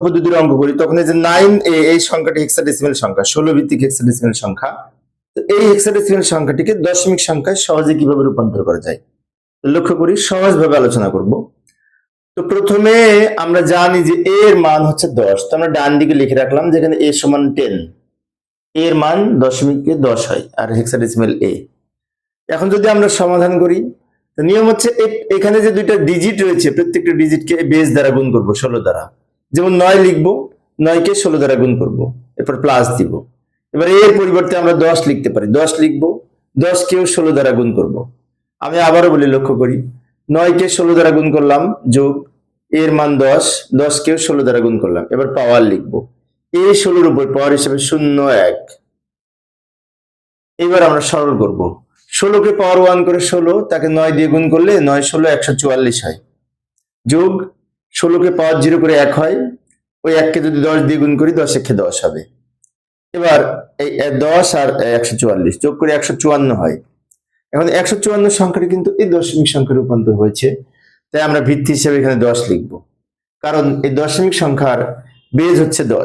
পদ্ধতির অঙ্ক করি, তখন এই যে নাইন এ এই সংখ্যাটি হেক্সাডেসিমেল সংখ্যা, ষোলো ভিত্তিক হেক্সাডেসিমেল সংখ্যা। তো এই হেক্সাডেসিমেল সংখ্যাটিকে দশমিক সংখ্যায় সহজে কীভাবে রূপান্তর করা যায়? লক্ষ্য করি, সহজভাবে আলোচনা করব। তো প্রথমে আমরা জানি যে এর মান হচ্ছে দশ। তো আমরা ডান দিকে লিখে রাখলাম যেখানে এ সমান টেন এর মান দশমিকে দশ হয়, আর হেক্সাডেসিমেল এ এখন যদি আমরা সমাধান করি নিয়ম হচ্ছে এখানে যে দুইটা ডিজিট রয়েছে, প্রত্যেকটা ডিজিটকে বেস দ্বারা গুণ করব, ষোলো দ্বারা। যেমন নয় লিখব, নয়কে ষোলো দ্বারা গুণ করব, এরপর প্লাস দিব। এবার এর পরিবর্তে আমরা দশ লিখতে পারি। দশ লিখব, দশকেও ষোলো দ্বারা গুণ করব। আমি আবারও বলি, লক্ষ্য করি, নয়কে ষোলো দ্বারা গুণ করলাম, যোগ, এর মান দশ দশ দশকেও ষোলো দ্বারা গুণ করলাম। এবার পাওয়ার লিখব। এই ষোলোর উপর পাওয়ার হিসেবে শূন্য এক। এবার আমরা সরল করব। ষোলোকে পাওয়ার ওয়ান করে ষোলো, তাকে নয় দিয়ে গুণ করলে নয় ষোলো একশো চুয়াল্লিশ হয়। যোগ ষোলোকে পাওয়ার জিরো করে এক হয়, ওই এককে যদি দশ দিয়ে গুণ করি, দশ একে দশ হবে। এবার এই দশ আর একশো চুয়াল্লিশ যোগ করে একশো চুয়ান্ন হয়। এখন একশো চুয়ান্ন সংখ্যাটি কিন্তু এই দশমিক সংখ্যা রূপান্তর হয়েছে, তাই আমরা ভিত্তি হিসেবে এখানে দশ লিখব। কারণ এই দশমিক সংখ্যার বেজ হচ্ছে দশ।